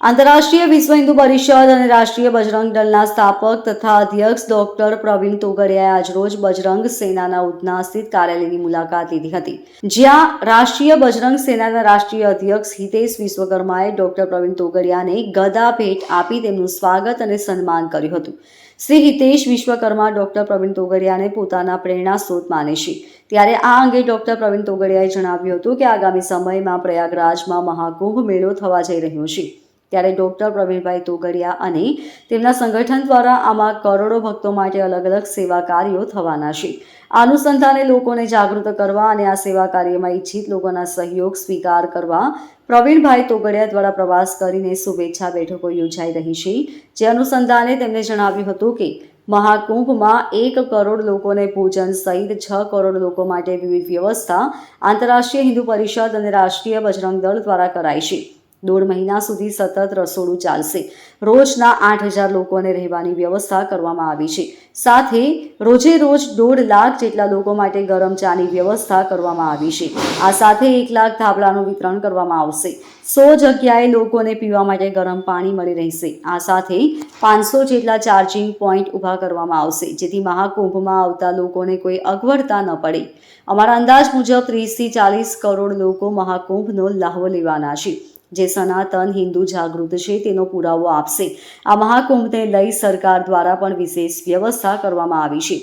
આંતરરાષ્ટ્રીય વિશ્વ હિન્દુ પરિષદ અને રાષ્ટ્રીય બજરંગ દળના સ્થાપક તથા અધ્યક્ષ ડોક્ટર પ્રવીણ તોગડિયાએ આજરોજ બજરંગ સેનાના ઉધના સ્થિત કાર્યાલયની મુલાકાત લીધી હતી. જ્યાં રાષ્ટ્રીય બજરંગ સેનાના રાષ્ટ્રીય અધ્યક્ષ હિતેશ વિશ્વકર્માએ ડોક્ટર પ્રવીણ તોગડિયાને ગદા ભેટ આપી તેમનું સ્વાગત અને સન્માન કર્યું હતું. શ્રી હિતેશ વિશ્વકર્મા ડોક્ટર પ્રવીણ તોગડિયાને પોતાના પ્રેરણા સ્ત્રોત માને છે. ત્યારે આ અંગે ડોક્ટર પ્રવીણ તોગડિયાએ જણાવ્યું હતું કે આગામી સમયમાં પ્રયાગરાજમાં મહાકુંભ મેળો થવા જઈ રહ્યો છે. ત્યારે ડોક્ટર પ્રવીણભાઈ તોગડિયા અને તેમના સંગઠન દ્વારા આમાં કરોડો ભક્તો માટે અલગ અલગ સેવા કાર્યો થવાના છે. અનુસંધાને લોકોને જાગૃત કરવા અને આ સેવા કાર્યમાં ઈચ્છિત લોકોના સહયોગ સ્વીકાર કરવા પ્રવીણભાઈ તોગડિયા દ્વારા પ્રવાસ કરીને શુભેચ્છા બેઠકો યોજાઈ રહી છે. જે અનુસંધાને તેમણે જણાવ્યું હતું કે, મહાકુંભમાં એક કરોડ લોકોને ભોજન સહિત છ કરોડ લોકો માટે વિવિધ વ્યવસ્થા આંતરરાષ્ટ્રીય હિન્દુ પરિષદ અને રાષ્ટ્રીય બજરંગ દળ દ્વારા કરાઈ છે. દોઢ મહિના સુધી સતત રસોડું ચાલશે. રોજના આઠ હજાર લોકોને રહેવાની વ્યવસ્થા કરવામાં આવી છે. સાથે રોજે રોજ દોઢ લાખ જેટલા લોકો માટે ગરમ ચાની વ્યવસ્થા કરવામાં આવી છે. આ સાથે એક લાખ ધાબળાનું વિતરણ કરવામાં આવશે. સો જગ્યાએ લોકોને પીવા માટે ગરમ પાણી મળી રહેશે. આ સાથે પાંચસો જેટલા ચાર્જિંગ પોઈન્ટ ઊભા કરવામાં આવશે, જેથી મહાકુંભમાં આવતા લોકોને કોઈ અગવડતા ન પડે. અમારા અંદાજ મુજબ ત્રીસથી ચાલીસ કરોડ લોકો મહાકુંભનો લાહવો લેવાના છે. જે સનાતન હિન્દુ જાગૃત છે તેનો પુરાવો આપશે આ મહાકુંભને લઈ સરકાર દ્વારા પણ વિશેષ વ્યવસ્થા કરવામાં આવી છે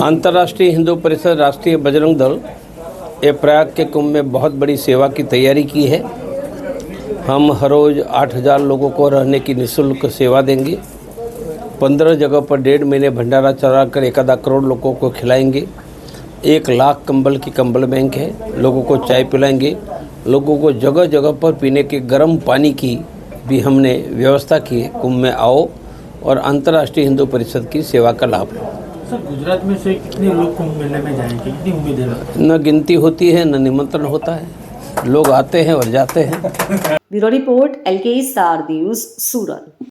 अंतर्राष्ट्रीय हिंदू परिषद राष्ट्रीय बजरंग दल ये प्रयाग के कुंभ में बहुत बड़ी सेवा की तैयारी की है हम हर रोज़ आठ हज़ार लोगों को रहने की निःशुल्क सेवा देंगे पंद्रह जगह पर डेढ़ महीने भंडारा चला कर एक आधा करोड़ लोगों को खिलाएंगे एक लाख कंबल की कंबल बैंक है लोगों को चाय पिलाएंगे लोगों को जगह जगह पर पीने के गर्म पानी की भी हमने व्यवस्था की है। कुंभ में आओ और अंतर्राष्ट्रीय हिंदू परिषद की सेवा का लाभ लो। सर गुजरात में से कितने लोग कुंभ मेले में जाएँगे? कितनी उम्मीद है? न गिनती होती है न निमंत्रण होता है। लोग आते हैं और जाते हैं। Bureau report L K news Surat.